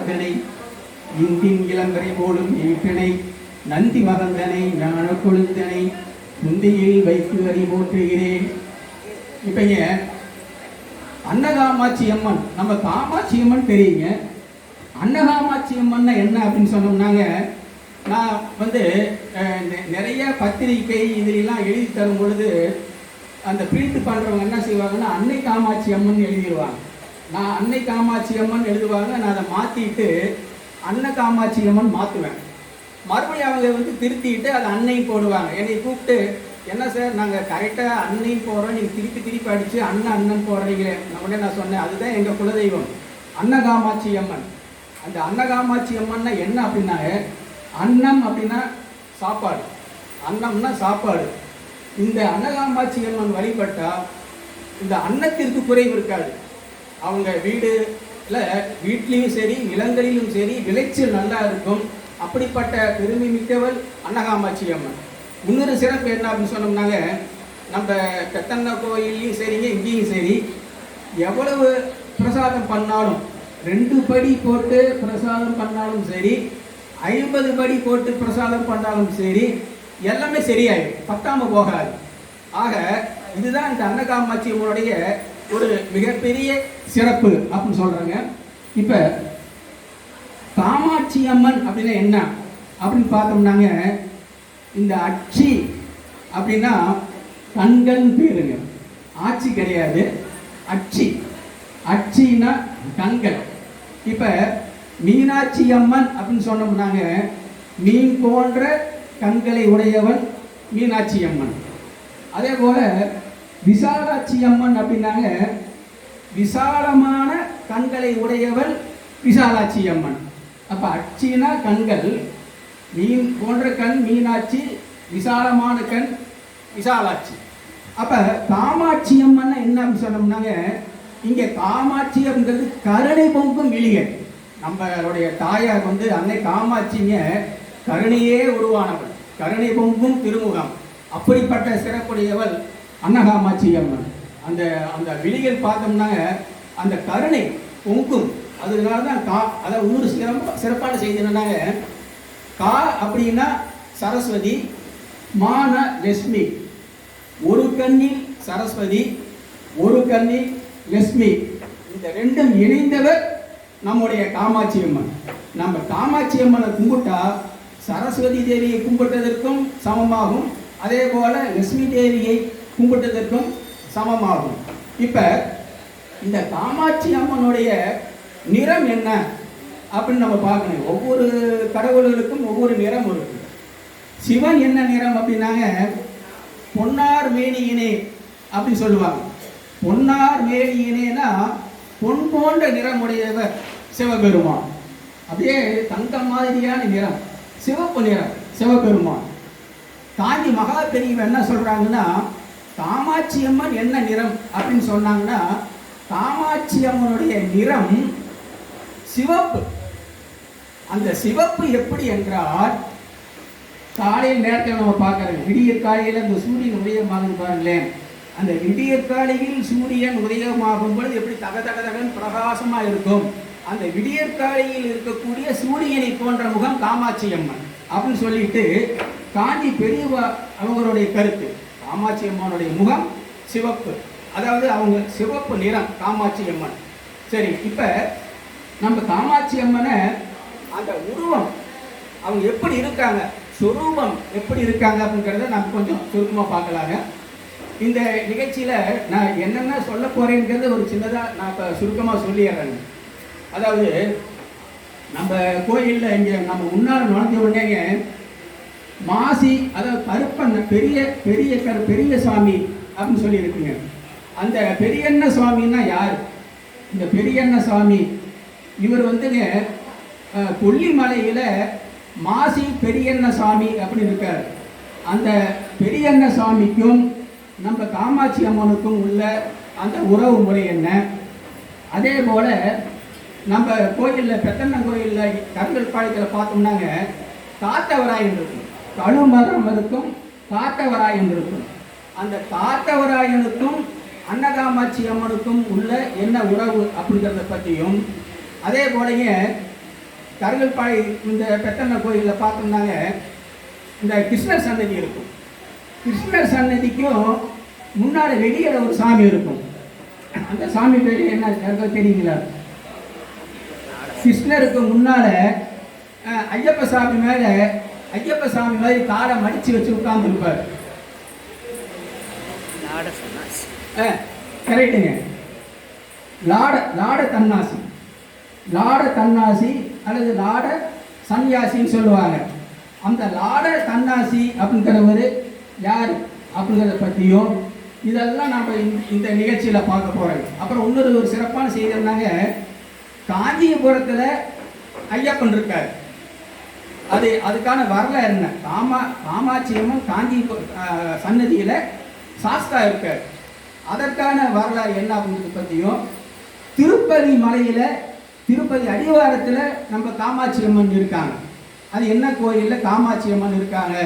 மகந்தனை இந்தின் இளங்கரை போலும் ஈட்டனை நந்தி மகந்தனை ஞான கொழுந்தனை முந்தியில் வைத்து அறி போற்றுகிறேன். இப்பங்க அன்னகாமாட்சி அம்மன் நம்ம காமாட்சி அம்மன் தெரியுங்க அன்னகாமாட்சி அம்மன் என்ன அப்படின்னு சொன்னோம்னாங்க நான் வந்து நிறைய பத்திரிக்கை இதுலாம் எழுதி தரும் பொழுது அந்த பிரித்து பண்ணுறவங்க என்ன செய்வாங்கன்னா அன்னை காமாட்சி அம்மன் எழுதிடுவாங்க நான் அன்னை காமாட்சி அம்மன் எழுதுவாங்க நான் அதை மாற்றிட்டு அன்ன காமாட்சி அம்மன் மாற்றுவேன் மறுபடியும் அவங்க வந்து திருத்திட்டு அதை அன்னை போடுவாங்க. என்னை கூப்பிட்டு என்ன சார் நாங்கள் கரெக்டாக அன்னை போடுறோம் நீங்கள் திருப்பி திருப்பி அடித்து அண்ணன் அண்ணன் போடுறீங்களே. உடனே நான் சொன்னேன் அதுதான் எங்கள் குலதெய்வம் அன்னகாமாட்சி அம்மன். அந்த அன்னகாமாட்சி அம்மன்னா என்ன அப்படின்னாங்க அன்னம் அப்படின்னா சாப்பாடு. அன்னம்னா சாப்பாடு. இந்த அன்னகாமாட்சி அம்மன் வழிபட்டால் இந்த அன்னத்திற்கு குறைவு இருக்காது. அவங்க வீடுல வீட்லேயும் சரி நிலங்களிலும் சரி விளைச்சல் நல்லா இருக்கும். அப்படிப்பட்ட பெருமை மிக்கவள் அன்னகாமாட்சி அம்மன். இன்னொரு சிறப்பு என்ன அப்படின்னு சொன்னோம்னாங்க நம்ம பெத்தண்ண கோயிலையும் சரிங்க இங்கேயும் சரி. எவ்வளவு பிரசாதம் பண்ணாலும் ரெண்டு படி போட்டு பிரசாதம் பண்ணாலும் சரி ஐம்பது படி போட்டு பிரசாதம் பண்ணாலும் சரி எல்லாமே சரியாயிடும். பத்தாமல் போகாது. ஆக இதுதான் இந்த அன்னகாமாட்சி அம்மனுடைய ஒரு மிகப்பெரிய சிறப்பு அப்படின்னு சொல்றாங்க. இப்ப காமாட்சி அம்மன் அப்படின்னா என்ன? அப்படின்னு பார்த்தோம்னாங்க இந்த அச்சி அப்படின்னா கண்கள் பேருங்க. ஆட்சி கிடையாது அச்சி. அச்சின்னா கண்கள். இப்ப மீனாட்சி அம்மன் அப்படின்னு சொன்னோம்னாங்க மீன் போன்ற கண்களை உடையவன் மீனாட்சி அம்மன். அதே போல விசாலாட்சி அம்மன் அப்படின்னாங்க. விசாலமான கண்களை உடையவள் விசாலாட்சி அம்மன். அப்போ அச்சினா கண்கள் மீன் போன்ற கண் மீனாட்சி விசாலமான கண் விசாலாட்சி. அப்போ காமாட்சி அம்மன் என்ன சொன்னோம்னாங்க இங்கே காமாட்சி அப்படிங்கிறது கருணை பொங்கும் விழிகை நம்மளுடைய தாயார் வந்து அன்னை காமாட்சிங்க கருணையே உருவானவள். கருணை பொங்கும் திருமுகம். அப்படிப்பட்ட சிறப்புடையவள் அன்னகாமாட்சி அம்மன் அந்த அந்த விழிகள் பார்த்தோம்னாங்க அந்த கருணை பொங்கும். அதனால தான் கா அதாவது இன்னொரு சிறப்பு சிறப்பான செய்தி என்னன்னாங்க கா அப்படின்னா சரஸ்வதி மான லட்சுமி. ஒரு கண்ணில் சரஸ்வதி ஒரு கண்ணில் லட்சுமி. இந்த ரெண்டும் இணைந்தவர் நம்முடைய காமாட்சி அம்மன் நம்ம காமாட்சி அம்மனை கும்பிட்டா சரஸ்வதி தேவியை கும்பிட்டதற்கும் சமமாகும். அதே போல லட்சுமி தேவியை கும்பிட்டதற்கும் சமமாகும். இப்போ இந்த காமாட்சி அம்மனுடைய நிறம் என்ன அப்படின்னு நம்ம பார்க்கணும். ஒவ்வொரு கடவுள்களுக்கும் ஒவ்வொரு நிறம் இருக்கு. சிவன் என்ன நிறம் அப்படின்னாங்க? பொன்னார் மேனியினே அப்படின்னு சொல்லுவாங்க. பொன்னார் மேனியினேனா பொன் போன்ற நிறமுடையவர் சிவபெருமான். அப்படியே தங்கம் மாதிரியான நிறம் சிவப்பு நிறம் சிவபெருமான். காஞ்சி மகா பெரியவன் என்ன சொல்கிறாங்கன்னா காமாட்சி அம்மன் என்ன நிறம் அப்படின்னு சொன்னாங்கன்னா காமாட்சி அம்மனுடைய நிறம் சிவப்பு. அந்த சிவப்பு எப்படி என்றால் காலையில் நேரத்தில் நம்ம பார்க்குறோம் விடிய காலையில் அந்த சூரியன் உதயமாகுது பாருங்களேன். அந்த விடிய காலையில் சூரியன் உதயமாகும் பொழுது எப்படி தக தக தகன் பிரகாசமாக இருக்கும். அந்த விடியற்காலையில் இருக்கக்கூடிய சூரியனை போன்ற முகம் காமாட்சி அம்மன் அப்படின்னு சொல்லிட்டு காஞ்சி பெரியவா அவங்களுடைய கருத்து. காமாட்சி அம்மனுடைய முகம் சிவப்பு. அதாவது அவங்க சிவப்பு நிறம் காமாட்சி அம்மன். சரி இப்போ நம்ம காமாட்சி அம்மனை அந்த உருவம் அவங்க எப்படி இருக்காங்க சொரூபம் எப்படி இருக்காங்க அப்படிங்கிறத நம்ம கொஞ்சம் சுருக்கமாக பார்க்கலாங்க. இந்த நிகழ்ச்சியில் நான் என்னென்ன சொல்ல போகிறேங்கிறது ஒரு சின்னதாக நான் இப்போ சுருக்கமாக சொல்லிடுறேங்க. அதாவது நம்ம கோயிலில் இங்கே நம்ம முன்னால் நுழைஞ்ச உடனேங்க மாசி அதாவது பெரிய பெரிய கரு பெரிய சாமி அப்படின்னு சொல்லி இருக்குங்க அந்த பெரியண்ண சுவாமின்னா யார்? இந்த பெரியண்ண சுவாமி இவர் வந்துங்க கொல்லிமலையில் மாசி பெரியண்ண சாமி அப்படின்னு இருக்கார். அந்த பெரியண்ண சாமிக்கும் நம்ம காமாட்சி அம்மனுக்கும் உள்ள அந்த உறவு முறை என்ன? அதே போல் நம்ம கோயிலில் பெத்தண்ணன் கோயிலில் கருங்கல் பாளையத்தில் பார்த்தோம்னாங்க தாத்தவராயன் இருக்கும். கழுமரம் இருக்கும் காத்தவராயன் இருக்கும் அந்த காத்தவராயனுக்கும் அன்னகாமாட்சி அம்மனுக்கும் உள்ள என்ன உறவு அப்படிங்கிறத பற்றியும் அதே போலயே கருங்கல்பாடி இந்த பெத்தண்ண கோயிலில் பார்த்தோம்னாங்க இந்த கிருஷ்ணர் சன்னதி இருக்கும். கிருஷ்ணர் சன்னதிக்கும் முன்னாடி வெளியில் ஒரு சாமி இருக்கும். அந்த சாமி பேர் என்ன தெரியுங்களா? கிருஷ்ணருக்கு முன்னால் ஐயப்ப சாமி மேலே ஐயப்ப சாமி மாதிரி காலை மடிச்சு வச்சு உட்கார்ந்துருப்பார். நாட சன்னாசி. கரெக்டுங்க லாட லாட தன்னாசி. லாட தன்னாசி அல்லது லாட சன்னியாசின்னு சொல்லுவாங்க. அந்த லாட தன்னாசி அப்படிங்கிறவர் யார்? அப்படிங்கிறத பற்றியும் இதெல்லாம் நம்ம இந்த- இந்த நிகழ்ச்சியில் பார்க்க போகிறோம் அப்புறம் இன்னொரு ஒரு சிறப்பான செய்தி என்னங்க? காஞ்சிபுரத்தில் ஐயப்பன் இருக்கார். அது அதுக்கான வரலாறு என்ன? காமா காமாட்சியம்மன் காந்தி சன்னதியில் சாஸ்தா இருக்கார். அதற்கான வரலாறு என்ன அப்படின்றது பற்றியும் திருப்பதி மலையில் திருப்பதி அடிவாரத்தில் நம்ம காமாட்சி அம்மன் இருக்காங்க. அது என்ன கோயிலில் காமாட்சி அம்மன் இருக்காங்க?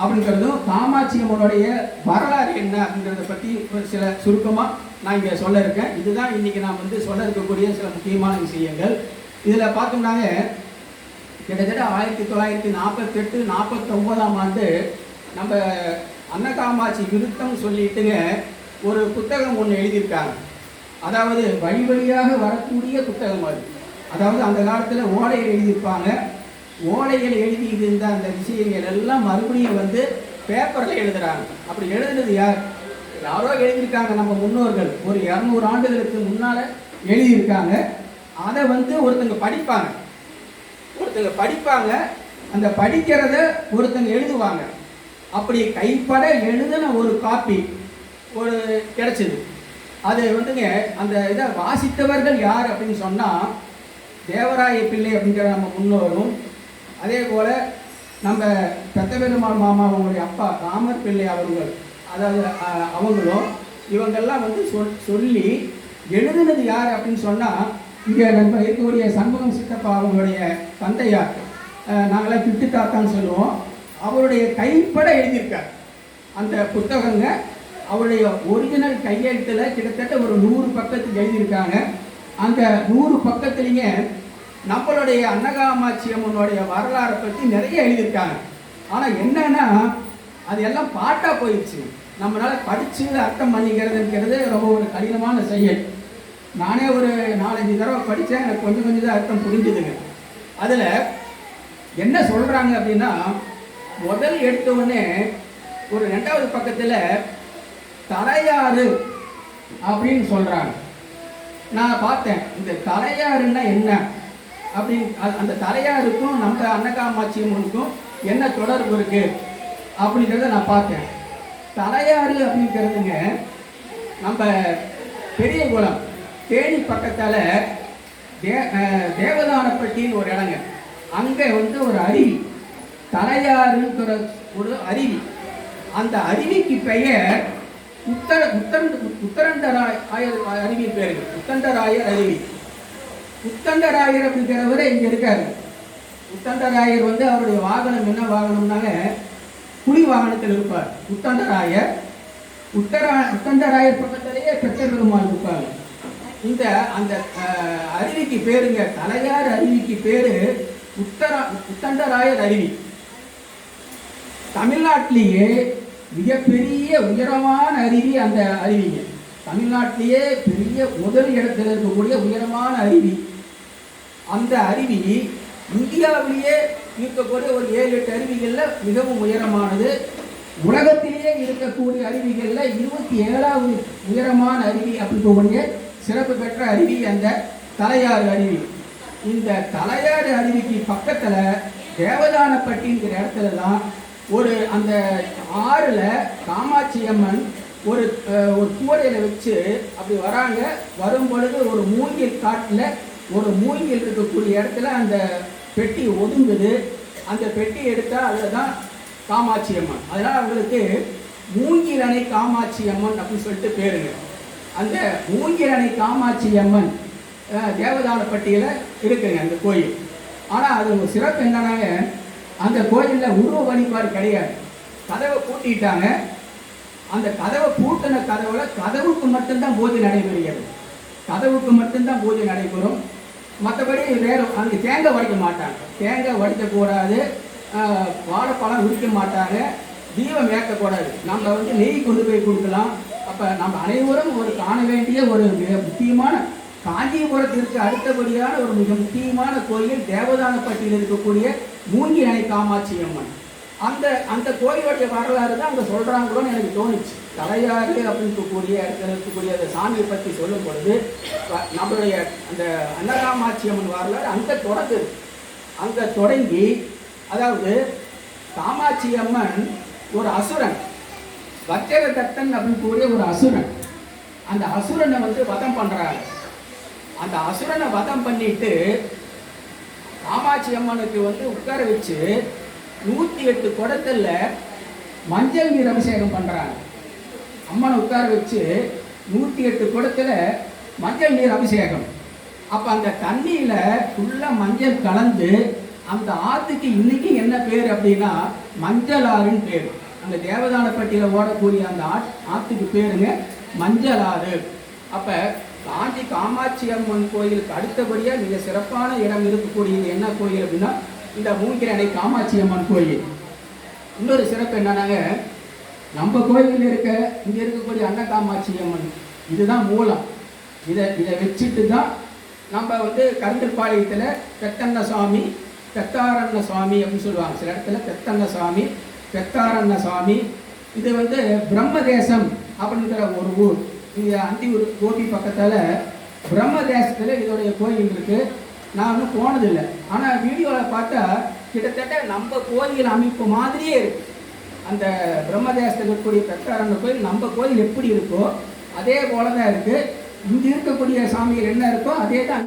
அப்படிங்கிறதும் காமாட்சி அம்மனுடைய வரலாறு என்ன அப்படிங்கிறத பற்றி ஒரு சில சுருக்கமாக நான் இங்கே சொல்ல இருக்கேன். இதுதான் இன்றைக்கி நான் வந்து சொல்ல இருக்கக்கூடிய சில முக்கியமான விஷயங்கள். இதில் பார்த்தோம்னாங்க கிட்டத்தட்ட ஆயிரத்தி தொள்ளாயிரத்தி நாற்பத்தெட்டு நாற்பத்தொம்போதாம் ஆண்டு நம்ம அன்னகாமாட்சி விருத்தம் சொல்லிட்டுங்க ஒரு புத்தகம் ஒன்று எழுதியிருக்காங்க. அதாவது வழி வழியாக வரக்கூடிய புத்தகம் அது. அதாவது அந்த காலத்தில் ஓலையில் எழுதியிருப்பாங்க. ஓலையில் எழுதி இருந்த அந்த விஷயங்கள் எல்லாம் மறுபடியும் வந்து பேப்பரில் எழுதுகிறாங்க அப்படி எழுதுனது யார்? யாரோ எழுதியிருக்காங்க நம்ம முன்னோர்கள். ஒரு இரநூறு ஆண்டுகளுக்கு முன்னால் எழுதியிருக்காங்க. அதை வந்து ஒருத்தங்க படிப்பாங்க. ஒருத்தங்க படிப்பாங்க அந்த படிக்கிறத ஒருத்தங்க எழுதுவாங்க. அப்படி கைப்பட எழுதின ஒரு காப்பி ஒரு கிடச்சிது. அது வந்துங்க அந்த இதை வாசித்தவர்கள் யார் அப்படின்னு சொன்னால் தேவராய பிள்ளை அப்படிங்கிற நம்ம முன்னோரும் அதே போல் நம்ம பெத்தபெருமாள் மாமா அவங்களுடைய அப்பா ராமர் பிள்ளை அவர்கள் அதாவது அவங்களும் இவங்கெல்லாம் வந்து சொல் சொல்லி எழுதுனது யார் அப்படின்னு சொன்னால் இங்கே நம்ம இருக்கக்கூடிய சண்முகம் சித்தப்பா அவங்களுடைய தந்தையார் நாங்களாம் கிட்டு தாத்தான்னு சொல்லுவோம். அவருடைய கைப்பட எழுதியிருக்கார். அந்த புத்தகங்க அவருடைய ஒரிஜினல் கையெழுத்தில் கிட்டத்தட்ட ஒரு நூறு பக்கத்துக்கு எழுதியிருக்காங்க. அந்த நூறு பக்கத்துலேங்க நம்மளுடைய அன்னகாமாட்சி அம்மனுடைய வரலாறை பற்றி நிறைய எழுதியிருக்காங்க. ஆனால் என்னன்னா அது எல்லாம் பாட்டாக போயிடுச்சு. நம்மளால் படித்து அர்த்தம் பண்ணிக்கிறதுங்கிறது ரொம்ப ஒரு கடினமான செயல். நானே ஒரு நாலஞ்சு தடவை படித்தேன். எனக்கு கொஞ்சம் கொஞ்சம் தான் அர்த்தம் புரிஞ்சுதுங்க. அதில் என்ன சொல்கிறாங்க அப்படின்னா முதல் எடுத்த உடனே ஒரு ரெண்டாவது பக்கத்தில் தரையாறு அப்படின்னு சொல்கிறாங்க நான் பார்த்தேன் இந்த தலையாறுன்னா என்ன? அப்படின்னு அந்த தலையாருக்கும் நம்ம அன்னகாமாட்சி அம்மனுக்கும் என்ன தொடர்பு இருக்குது அப்படிங்கிறத நான் பார்த்தேன். தலையாறு அப்படிங்கிறதுங்க நம்ம பெரிய குளம். தேனி பக்கத்தால் தே தேவதானப்பட்டின்னு ஒரு இடங்க. அங்கே வந்து ஒரு அருவி. தலையாறுங்கிற ஒரு அருவி. அந்த அருவிக்கு பெயர் உத்தர உத்தரண்ட உத்தரண்டராய் ஆயர் அருவி பேருங்க உத்தண்டராயர் அருவி. உத்தண்டராயர் அப்படிங்கிறவர் இங்கே இருக்காரு. உத்தண்டராயர் வந்து அவருடைய வாகனம் என்ன வாகனம்னாங்க புலி வாகனத்தில் இருப்பார். உத்தண்டராயர். உத்தரா உத்தண்டராயர் பக்கத்திலேயே பெற்ற பெருமாள் இருப்பாங்க இந்த அந்த அஹ், அருவிக்கு பேருங்க தலையார் அருவிக்கு பேரு உத்தரா உத்தண்டராயர் அருவி. தமிழ்நாட்டிலேயே மிகப்பெரிய உயரமான அருவி அந்த அருவிங்க. தமிழ்நாட்டிலேயே பெரிய முதல் இடத்துல இருக்கக்கூடிய உயரமான அருவி. அந்த அருவி இந்தியாவிலேயே இருக்கக்கூடிய ஒரு ஏழு எட்டு அருவிகளில் மிகவும் உயரமானது. உலகத்திலேயே இருக்கக்கூடிய அருவிகளில் இருபத்தி ஏழாவது உயரமான அருவி அப்படிங்கக்கூடிய சிறப்பு பெற்ற அருவி அந்த தலையாறு அருவி. இந்த தலையாறு அருவிக்கு பக்கத்தில் தேவதானப்பட்டிங்கிற இடத்துல தான் ஒரு அந்த ஆறில் காமாட்சி அம்மன் ஒரு ஒரு கூடையில வச்சு அப்படி வராங்க. வரும் பொழுது ஒரு மூங்கில் காட்டில் ஒரு மூங்கில் இருக்கக்கூடிய இடத்துல அந்த பெட்டி ஒதுங்குது. அந்த பெட்டி எடுத்தால் அதில் தான் காமாட்சி அம்மன். அதனால் அவங்களுக்கு மூங்கில் அணை காமாட்சி அம்மன் அப்படின்னு சொல்லிட்டு பேருங்க. அந்த மூங்கிரணை காமாட்சி அம்மன் தேவதான தேவதானப்பட்டியில் இருக்குங்க அந்த கோயில். ஆனால் அது ஒரு சிறப்பு என்னன்னாங்க அந்த கோயிலில் உருவ வழிபாடு கிடையாது. கதவை பூட்டிட்டாங்க. அந்த கதவை பூட்டின கதவுல கதவுக்கு மட்டும்தான் பூஜை நடைபெறுகிறது. கதவுக்கு மட்டும்தான் பூஜை நடைபெறும். மற்றபடி வேறு அங்கே தேங்காய் உடைக்க மாட்டாங்க. தேங்காய் உடைக்கக்கூடாது வாழைப்பழம் உரிக்க மாட்டாங்க. தீபம் ஏற்கக்கூடாது நம்ம வந்து நெய் கொண்டு போய் கொடுக்கலாம். அப்போ நம்ம அனைவரும் ஒரு காண வேண்டிய ஒரு மிக முக்கியமான காஞ்சிபுரத்திற்கு அடுத்தபடியான ஒரு மிக முக்கியமான கோயில் தேவதானப்பட்டியில் இருக்கக்கூடிய மூங்கி அணை காமாட்சி அம்மன். அந்த அந்த கோயிலுடைய வரலாறு தான் அங்கே சொல்கிறாங்களோன்னு எனக்கு தோணுச்சு. தலையாறு அப்படின்னு இருக்கக்கூடிய இடத்துல இருக்கக்கூடிய அந்த சாமியை பற்றி சொல்லும் பொழுது நம்மளுடைய அந்த அன்னகாமாட்சி அம்மன் வரலாறு அங்கே தொடங்குது. அங்கே தொடங்கி அதாவது காமாட்சி அம்மன் ஒரு அசுரன். வச்சர தத்தன் அப்படின்னு கூடிய ஒரு அசுரன். அந்த அசுரனை வந்து வதம் பண்ணுறாரு அந்த அசுரனை வதம் பண்ணிட்டு காமாட்சி அம்மனுக்கு வந்து உட்கார வச்சு நூற்றி எட்டு குடத்தில் மஞ்சள் நீர் அபிஷேகம் பண்ணுறாங்க அம்மனை உட்கார வச்சு நூற்றி எட்டு குடத்தில் மஞ்சள் நீர் அபிஷேகம். அப்போ அந்த தண்ணியில் ஃபுல்லாக மஞ்சள் கலந்து அந்த ஆற்றுக்கு இன்னைக்கு என்ன பேர் அப்படின்னா மஞ்சள் ஆறுன்னு பேர். அந்த தேவதான தேவதானப்பட்டியில் ஓடக்கூடிய அந்த ஆட் ஆற்றுக்கு பேருங்க மஞ்சள் ஆறு அப்போ காஞ்சி காமாட்சி அம்மன் கோயிலுக்கு அடுத்தபடியாக மிக சிறப்பான இடம் இருக்கக்கூடியது என்ன கோயில் அப்படின்னா இந்த மூங்கிரணை காமாட்சி அம்மன் கோயில். இன்னொரு சிறப்பு என்னன்னாங்க நம்ம கோயிலில் இருக்க இங்கே இருக்கக்கூடிய அன்ன காமாட்சி அம்மன் இதுதான் மூலம். இதை இதை வச்சுட்டு தான் நம்ம வந்து கருங்கல்பாளையத்தில் பெத்தண்ண சுவாமி பெத்தாரண்ண சுவாமி அப்படின்னு சொல்லுவாங்க. சில இடத்துல பெத்தண்ண சுவாமி பெத்தாரண்ண சுவாமி இது வந்து பிரம்மதேசம் அப்படிங்கிற ஒரு ஊர். இங்கே அந்தியூர் கோபி பக்கத்தில் பிரம்மதேசத்தில் இதோடைய கோயில் இருக்குது நான் இன்னும் போனதில்லை. ஆனால் வீடியோவில் பார்த்தா கிட்டத்தட்ட நம்ம கோயில் அமைப்பு மாதிரியே இருக்குது அந்த பிரம்மதேசத்தில் இருக்கக்கூடிய பெத்தாரண்ண கோயில் நம்ம கோயில் எப்படி இருக்கோ அதே போல தான் இருக்குது இங்கே இருக்கக்கூடிய சாமிகள் என்ன இருக்கோ அதே தான்